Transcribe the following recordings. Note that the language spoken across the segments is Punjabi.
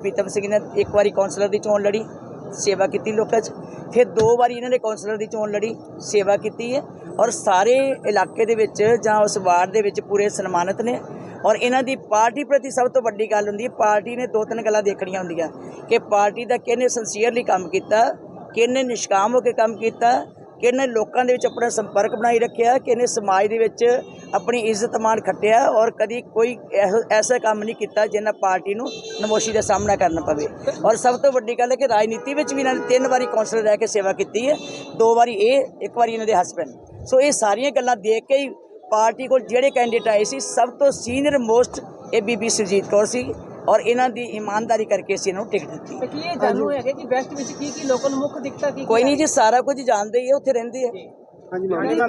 ਪ੍ਰੀਤਮ ਸਿੰਘ ਨੇ ਇੱਕ ਵਾਰੀ ਕਾਉਂਸਲਰ ਦੀ ਚੋਣ ਲੜੀ, ਸੇਵਾ ਕੀਤੀ ਲੋਕਾਂ 'ਚ। ਫਿਰ ਦੋ ਵਾਰੀ ਇਹਨਾਂ ਨੇ ਕਾਉਂਸਲਰ ਦੀ ਚੋਣ ਲੜੀ, ਸੇਵਾ ਕੀਤੀ ਹੈ ਔਰ ਸਾਰੇ ਇਲਾਕੇ ਦੇ ਵਿੱਚ ਜਾਂ ਉਸ ਵਾਰਡ ਦੇ ਵਿੱਚ ਪੂਰੇ ਸਨਮਾਨਿਤ ਨੇ ਔਰ ਇਹਨਾਂ ਦੀ ਪਾਰਟੀ ਪ੍ਰਤੀ ਸਭ ਤੋਂ ਵੱਡੀ ਗੱਲ ਹੁੰਦੀ ਹੈ, ਪਾਰਟੀ ਨੇ ਦੋ ਤਿੰਨ ਗੱਲਾਂ ਦੇਖਣੀਆਂ ਹੁੰਦੀਆਂ। ਕਿ ਪਾਰਟੀ ਦਾ ਕਿਹਨੇ ਸਿੰਸੀਅਰਲੀ ਕੰਮ ਕੀਤਾ, ਕਿਹਨੇ ਨਿਸ਼ਕਾਮ ਹੋ ਕੇ ਕੰਮ ਕੀਤਾ ਕਿਹਨੇ ਲੋਕਾਂ ਦੇ ਵਿੱਚ ਆਪਣਾ ਸੰਪਰਕ ਬਣਾਈ ਰੱਖਿਆ, ਕਿ ਇਹਨੇ ਸਮਾਜ ਦੇ ਵਿੱਚ ਆਪਣੀ ਇੱਜ਼ਤ ਮਾਣ ਖੱਟਿਆ ਔਰ ਕਦੀ ਕੋਈ ਐਸਾ ਕੰਮ ਨਹੀਂ ਕੀਤਾ ਜਿਹਨਾਂ ਪਾਰਟੀ ਨੂੰ ਨਮੋਸ਼ੀ ਦਾ ਸਾਹਮਣਾ ਕਰਨਾ ਪਵੇ। ਔਰ ਸਭ ਤੋਂ ਵੱਡੀ ਗੱਲ ਹੈ ਕਿ ਰਾਜਨੀਤੀ ਵਿੱਚ ਵੀ ਇਹਨਾਂ ਨੇ ਤਿੰਨ ਵਾਰੀ ਕੌਂਸਲਰ ਰਹਿ ਕੇ ਸੇਵਾ ਕੀਤੀ ਹੈ, ਦੋ ਵਾਰੀ ਇਹ, ਇੱਕ ਵਾਰੀ ਇਹਨਾਂ ਦੇ ਹਸਬੰਡ ਸੋ ਇਹ ਸਾਰੀਆਂ ਗੱਲਾਂ ਦੇਖ ਕੇ ਹੀ ਪਾਰਟੀ ਕੋਲ ਜਿਹੜੇ ਕੈਂਡੀਡੇਟ ਆਏ ਸੀ, ਸਭ ਤੋਂ ਸੀਨੀਅਰ ਮੋਸਟ ਇਹ ਬੀਬੀ ਸੁਰਜੀਤ ਕੌਰ ਸੀ। ਔਰ ਇਹਨਾਂ ਦੀ ਇਮਾਨਦਾਰੀ ਕਰਕੇ ਅਸੀਂ ਇਹਨਾਂ ਨੂੰ ਟਿਕਟ ਦਿੱਤੀ ਕੀ ਇਹ ਜਾਣੂ ਹੈਗੇ ਕਿ ਵੈਸਟ ਵਿੱਚ ਕੀ ਕੀ ਲੋਕਾਂ ਨੂੰ ਮੁੱਖ ਦਿੱਕਤਾਂ ਕੀ ਕੋਈ ਨਹੀਂ ਜੀ ਸਾਰਾ ਕੁਝ ਜਾਣਦੇ ਹੀ ਆ ਉੱਥੇ ਰਹਿੰਦੇ ਆ। ਹਾਂਜੀ ਮੈਡਮ।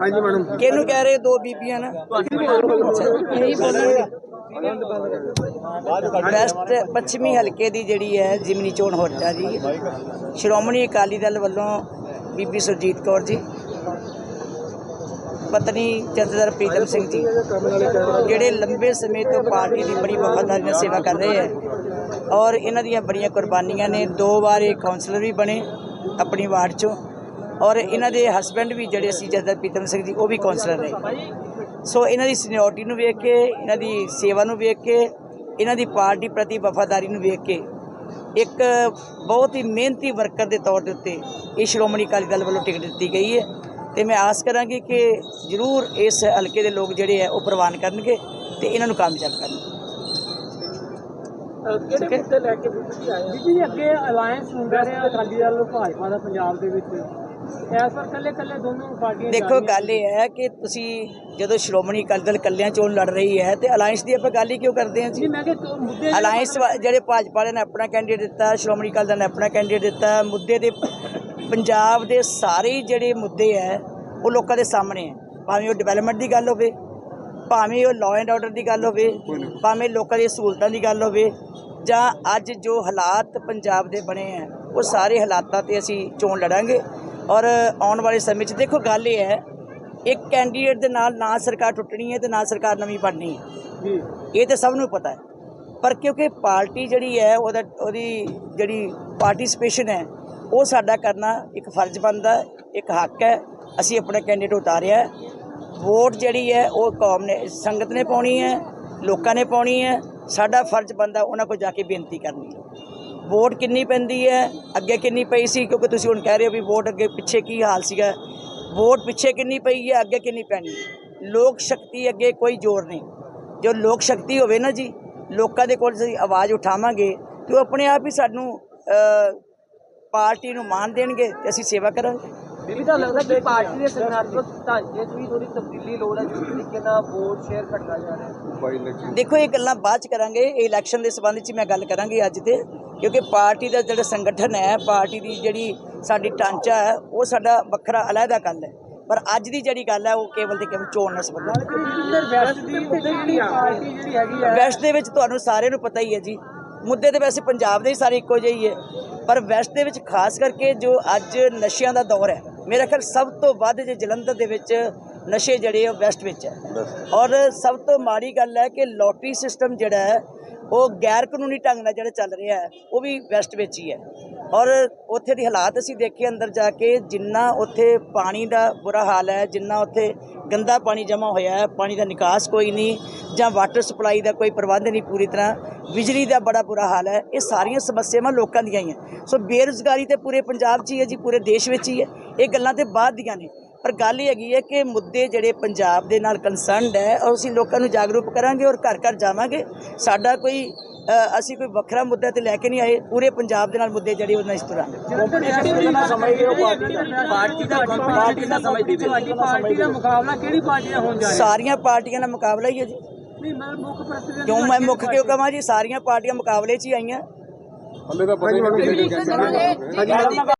ਹਾਂਜੀ ਮੈਡਮ। ਕਿਹਨੂੰ ਕਹਿ ਰਹੇ ਦੋ ਬੀਬੀਆਂ ਨਾ? ਇਹੀ ਬੋਲਣਗੇ ਵੈਸਟ ਪੱਛਮੀ ਹਲਕੇ ਦੀ ਜਿਹੜੀ ਹੈ ਜਿਮਨੀ ਚੋਣ ਹੋ ਰਿਹਾ ਜੀ। ਸ਼੍ਰੋਮਣੀ ਅਕਾਲੀ ਦਲ ਵੱਲੋਂ ਬੀਬੀ ਸੁਰਜੀਤ ਕੌਰ ਜੀ। ਪਤਨੀ ਜਥੇਦਾਰ ਪ੍ਰੀਤਮ ਸਿੰਘ ਜੀ, ਜਿਹੜੇ ਲੰਬੇ ਸਮੇਂ ਤੋਂ ਪਾਰਟੀ ਦੀ ਬੜੀ ਵਫਾਦਾਰੀ ਨਾਲ ਸੇਵਾ ਕਰ ਰਹੇ ਹੈ ਔਰ ਇਹਨਾਂ ਦੀਆਂ ਬੜੀਆਂ ਕੁਰਬਾਨੀਆਂ ਨੇ, ਦੋ ਵਾਰ ਇਹ ਕਾਉਂਸਲਰ ਵੀ ਬਣੇ ਆਪਣੀ ਵਾਰਡ ਚੋਂ ਔਰ ਇਹਨਾਂ ਦੇ ਹਸਬੰਡ ਵੀ ਜਿਹੜੇ ਸੀ ਜਥੇਦਾਰ ਪ੍ਰੀਤਮ ਸਿੰਘ ਜੀ, ਉਹ ਵੀ ਕਾਉਂਸਲਰ ਰਹੇ ਸੋ ਇਹਨਾਂ ਦੀ ਸੀਨੀਅਰਟੀ ਨੂੰ ਵੇਖ ਕੇ, ਇਹਨਾਂ ਦੀ ਸੇਵਾ ਨੂੰ ਵੇਖ ਕੇ, ਇਹਨਾਂ ਦੀ ਪਾਰਟੀ ਪ੍ਰਤੀ ਵਫਾਦਾਰੀ ਨੂੰ ਵੇਖ ਕੇ ਇੱਕ ਬਹੁਤ ਹੀ ਮਿਹਨਤੀ ਵਰਕਰ ਦੇ ਤੌਰ ਦੇ ਉੱਤੇ ਇਹ ਸ਼੍ਰੋਮਣੀ ਅਕਾਲੀ ਦਲ ਵੱਲੋਂ ਟਿਕਟ ਦਿੱਤੀ ਗਈ ਹੈ। ਤੇ ਮੈਂ ਆਸ ਕਰਾਂਗੀ ਕਿ ਜ਼ਰੂਰ ਇਸ ਹਲਕੇ ਦੇ ਲੋਕ ਜਿਹੜੇ ਆ ਉਹ ਪ੍ਰਵਾਨ ਕਰਨਗੇ ਤੇ ਇਹਨਾਂ ਨੂੰ ਕਾਮਯਾਬ ਕਰਨਗੇ ਕਿਹੜੇ ਮੁੱਦੇ ਲੈ ਕੇ ਤੁਸੀਂ ਆਏ ਹੋ? ਜੀ ਅੱਗੇ ਅਲਾਈਅੰਸ ਹੁੰਦਾ ਰਿਹਾ ਅਕਾਲੀ ਦਲ ਨੂੰ ਭਾਜਪਾ ਦਾ ਪੰਜਾਬ ਦੇ ਵਿੱਚ। ਇਸ ਵਾਰ ਕੱਲੇ ਕੱਲੇ ਦੋਨੋਂ ਪਾਰਟੀਆਂ ਦੇਖੋ ਗੱਲ ਇਹ ਹੈ ਕਿ ਤੁਸੀਂ ਜਦੋਂ ਸ਼੍ਰੋਮਣੀ ਅਕਾਲੀ ਦਲ ਕੱਲਿਆਂ ਚੋਣ ਲੜ ਰਹੀ ਹੈ ਤੇ ਅਲਾਈਅੰਸ ਦੀ ਆਪਾਂ ਗੱਲ ਹੀ ਕਿਉਂ ਕਰਦੇ ਹਾਂ ਜੀ? ਮੈਂ ਕਿ ਮੁੱਦੇ ਅਲਾਈਅੰਸ ਜਿਹੜੇ ਭਾਜਪਾ ਵਾਲਿਆਂ ਨੇ ਆਪਣਾ ਕੈਂਡੀਡੇਟ ਦਿੱਤਾ ਸ਼੍ਰੋਮਣੀ ਅਕਾਲੀ ਦਲ ਨੇ ਆਪਣਾ ਕੈਂਡੀਡੇਟ ਦਿੱਤਾ ਮੁੱਦੇ ਦੇ ਪੰਜਾਬ ਦੇ ਸਾਰੇ ਜਿਹੜੇ ਮੁੱਦੇ ਹੈ ਉਹ ਲੋਕਾਂ ਦੇ ਸਾਹਮਣੇ ਹੈ ਭਾਵੇਂ ਉਹ ਡਿਵੈਲਪਮੈਂਟ ਦੀ ਗੱਲ ਹੋਵੇ ਭਾਵੇਂ ਉਹ ਲਾਅ ਐਂਡ ਆਰਡਰ ਦੀ ਗੱਲ ਹੋਵੇ ਭਾਵੇਂ ਲੋਕਾਂ ਦੀਆਂ ਸਹੂਲਤਾਂ ਦੀ ਗੱਲ ਹੋਵੇ ਜਾਂ ਅੱਜ ਜੋ ਹਾਲਾਤ ਪੰਜਾਬ ਦੇ ਬਣੇ ਹੈ ਉਹ ਸਾਰੇ ਹਾਲਾਤਾਂ ਤੇ ਅਸੀਂ ਚੋਣ ਲੜਾਂਗੇ। ਔਰ ਆਉਣ ਵਾਲੇ ਸਮੇਂ 'ਚ ਦੇਖੋ ਗੱਲ ਇਹ ਹੈ ਇੱਕ ਕੈਂਡੀਡੇਟ ਦੇ ਨਾਲ ਨਾ ਸਰਕਾਰ ਟੁੱਟਣੀ ਹੈ ਤੇ ਨਾ ਸਰਕਾਰ ਨਵੀਂ ਬਣਨੀ ਹੈ ਜੀ। ਇਹ ਤਾਂ ਸਭ ਨੂੰ ਪਤਾ ਹੈ ਪਰ ਕਿਉਂਕਿ ਪਾਰਟੀ ਜਿਹੜੀ ਹੈ ਉਹਦਾ ਉਹਦੀ ਜਿਹੜੀ ਪਾਰਟਿਸਿਪੇਸ਼ਨ ਹੈ ਉਹ ਸਾਡਾ ਕਰਨਾ ਇੱਕ ਫਰਜ਼ ਬਣਦਾ, ਇੱਕ ਹੱਕ ਹੈ। ਅਸੀਂ ਆਪਣੇ ਕੈਂਡੀਡੇਟ ਉਤਾਰਿਆ ਵੋਟ ਜਿਹੜੀ ਹੈ, ਉਹ ਕੌਮ ਨੇ, ਸੰਗਤ ਨੇ ਪਾਉਣੀ ਹੈ, ਲੋਕਾਂ ਨੇ ਪਾਉਣੀ ਹੈ। ਸਾਡਾ ਫਰਜ਼ ਬਣਦਾ ਉਹਨਾਂ ਕੋਲ ਜਾ ਕੇ ਬੇਨਤੀ ਕਰਨੀ। ਹੈ ਵੋਟ ਕਿੰਨੀ ਪੈਂਦੀ ਹੈ, ਅੱਗੇ ਕਿੰਨੀ ਪਈ ਸੀ? ਕਿਉਂਕਿ ਤੁਸੀਂ ਹੁਣ ਕਹਿ ਰਹੇ ਹੋ ਵੀ ਵੋਟ ਅੱਗੇ ਪਿੱਛੇ ਕੀ ਹਾਲ ਸੀਗਾ। ਵੋਟ ਪਿੱਛੇ ਕਿੰਨੀ ਪਈ ਹੈ, ਅੱਗੇ ਕਿੰਨੀ ਪੈਣੀ ਲੋਕ ਸ਼ਕਤੀ ਅੱਗੇ ਕੋਈ ਜ਼ੋਰ ਨਹੀਂ। ਜੋ ਲੋਕ ਸ਼ਕਤੀ ਹੋਵੇ ਨਾ ਜੀ, ਲੋਕਾਂ ਦੇ ਕੋਲ ਅਸੀਂ ਆਵਾਜ਼ ਉਠਾਵਾਂਗੇ, ਤੇ ਉਹ ਆਪਣੇ ਆਪ ਹੀ ਸਾਨੂੰ ਪਾਰਟੀ ਨੂੰ ਮਾਨ ਦੇਣਗੇ ਤੇ ਅਸੀਂ ਸੇਵਾ ਕਰਾਂਗੇ। ਬੀਬੀ ਤਾਂ ਲੱਗਦਾ ਕਿ ਪਾਰਟੀ ਦੇ ਸੰਗਠਨਾਤਮਕ ਢਾਂਚੇ 'ਚ ਵੀ ਥੋੜੀ ਤਬਦੀਲੀ ਲੋੜ ਹੈ ਜਿਸ ਤਰੀਕੇ ਨਾਲ ਵੋਟ ਸ਼ੇਅਰ ਘਟਦਾ ਜਾ ਰਿਹਾ ਦੇਖੋ ਇਹ ਗੱਲਾਂ ਬਾਅਦ ਚ ਕਰਾਂਗੇ। ਇਹ ਇਲੈਕਸ਼ਨ ਦੇ ਸੰਬੰਧ ਚ ਮੈਂ ਗੱਲ ਕਰਾਂਗੀ ਅੱਜ ਤੇ ਕਿਉਂਕਿ ਪਾਰਟੀ ਦਾ ਜਿਹੜਾ ਸੰਗਠਨ ਹੈ ਪਾਰਟੀ ਦੀ ਜਿਹੜੀ ਸਾਡੀ ਢਾਂਚਾ ਹੈ ਉਹ ਸਾਡਾ ਵੱਖਰਾ ਅਲੱਗਾ ਗੱਲ ਹੈ। ਪਰ ਅੱਜ ਦੀ ਜਿਹੜੀ ਗੱਲ ਹੈ ਉਹ ਕੇਵਲ ਤੇ ਕੇਵਲ ਚੋਣ ਨਾਲ ਸੰਬੰਧਿਤ ਵੈਸਟ ਦੀ ਵੈਸਟ ਦੇ ਵਿੱਚ ਤੁਹਾਨੂੰ ਸਾਰਿਆਂ ਨੂੰ ਪਤਾ ਹੀ ਹੈ ਜੀ। ਮੁੱਦੇ ਤੇ ਵੈਸੇ ਪੰਜਾਬ ਦੇ ਹੀ ਸਾਰੇ ਇੱਕੋ ਜਿਹੇ ਹੀ ਹੈ। ਪਰ ਵੈਸਟ ਦੇ ਵਿੱਚ ਖਾਸ ਕਰਕੇ ਜੋ ਅੱਜ ਨਸ਼ਿਆਂ ਦਾ ਦੌਰ ਹੈ ਮੇਰਾ ਖਿਆਲ ਸਭ ਤੋਂ ਵੱਧ ਜੇ ਜਲੰਧਰ ਦੇ ਵਿੱਚ ਨਸ਼ੇ ਜਿਹੜੇ ਉਹ ਵੈਸਟ ਵਿੱਚ ਹੈ। ਔਰ ਸਭ ਤੋਂ ਮਾੜੀ ਗੱਲ ਹੈ ਕਿ ਲੋਟਰੀ ਸਿਸਟਮ ਜਿਹੜਾ ਹੈ ਉਹ ਗੈਰ ਕਾਨੂੰਨੀ ਢੰਗ ਨਾਲ ਜਿਹੜਾ ਚੱਲ ਰਿਹਾ ਹੈ ਉਹ ਵੀ ਵੈਸਟ ਵਿੱਚ ਹੀ ਹੈ। ਔਰ ਉੱਥੇ ਦੀ ਹਾਲਾਤ ਅਸੀਂ ਦੇਖੇ ਅੰਦਰ ਜਾ ਕੇ ਜਿੰਨਾ ਉੱਥੇ ਪਾਣੀ ਦਾ ਬੁਰਾ ਹਾਲ ਹੈ ਜਿੰਨਾ ਉੱਥੇ ਗੰਦਾ ਪਾਣੀ ਜਮ੍ਹਾਂ ਹੋਇਆ ਹੈ ਪਾਣੀ ਦਾ ਨਿਕਾਸ ਕੋਈ ਨਹੀਂ ਜਾਂ ਵਾਟਰ ਸਪਲਾਈ ਦਾ ਕੋਈ ਪ੍ਰਬੰਧ ਨਹੀਂ ਪੂਰੀ ਤਰ੍ਹਾਂ ਬਿਜਲੀ ਦਾ ਬੜਾ ਬੁਰਾ ਹਾਲ ਹੈ। ਇਹ ਸਾਰੀਆਂ ਸਮੱਸਿਆਵਾਂ ਲੋਕਾਂ ਦੀਆਂ ਹੀ ਹੈ। ਸੋ ਬੇਰੁਜ਼ਗਾਰੀ ਤੇ ਪੂਰੇ ਪੰਜਾਬ 'ਚ ਹੀ ਹੈ ਜੀ ਪੂਰੇ ਦੇਸ਼ ਵਿੱਚ ਹੀ ਹੈ। ਇਹ ਗੱਲਾਂ ਤੇ ਬਾਅਦ ਦੀਆਂ ਨੇ। ਪਰ ਗੱਲ ਇਹ ਹੈਗੀ ਹੈ ਕਿ ਮੁੱਦੇ ਜਿਹੜੇ ਪੰਜਾਬ ਦੇ ਨਾਲ ਕੰਸਰਨਡ ਹੈ ਔਰ ਅਸੀਂ ਲੋਕਾਂ ਨੂੰ ਜਾਗਰੂਕ ਕਰਾਂਗੇ ਔਰ ਘਰ ਘਰ ਜਾਵਾਂਗੇ। ਸਾਡਾ ਕੋਈ ਅਸੀਂ ਕੋਈ ਵੱਖਰਾ ਮੁੱਦਾ ਤੇ ਲੈ ਕੇ ਨਹੀਂ ਆਏ। ਪੂਰੇ ਪੰਜਾਬ ਦੇ ਨਾਲ ਮੁੱਦੇ ਜਿਹੜੇ ਉਹਨਾਂ ਇਸ ਤਰ੍ਹਾਂ ਪਾਰਟੀ ਦਾ ਦਾ ਦਾ ਦਾ ਮੁਕਾਬਲਾ ਕਿਹੜੀ ਪਾਰਟੀ ਨਾਲ ਹੋਣ ਜਾ ਰਿਹਾ? ਸਾਰੀਆਂ ਪਾਰਟੀਆਂ ਦਾ ਮੁਕਾਬਲਾ ਹੀ ਹੈ ਜੀ। ਨਹੀਂ ਮੈਂ ਮੁੱਖ ਪ੍ਰੈਜ਼ੀਡੈਂਟ ਕਿਉਂ ਮੈਂ ਮੁੱਖ ਕਿਉਂ ਕਹਾਂ ਜੀ? ਸਾਰੀਆਂ ਪਾਰਟੀਆਂ ਮੁਕਾਬਲੇ 'ਚ ਹੀ ਆਈਆਂ। ਹੱਲੇ ਤਾਂ ਪਤਾ ਹੀ ਨਹੀਂ ਕਿਹੜੇ ਕੈਂਡੀਡੇਟ ਹਾਂਜੀ।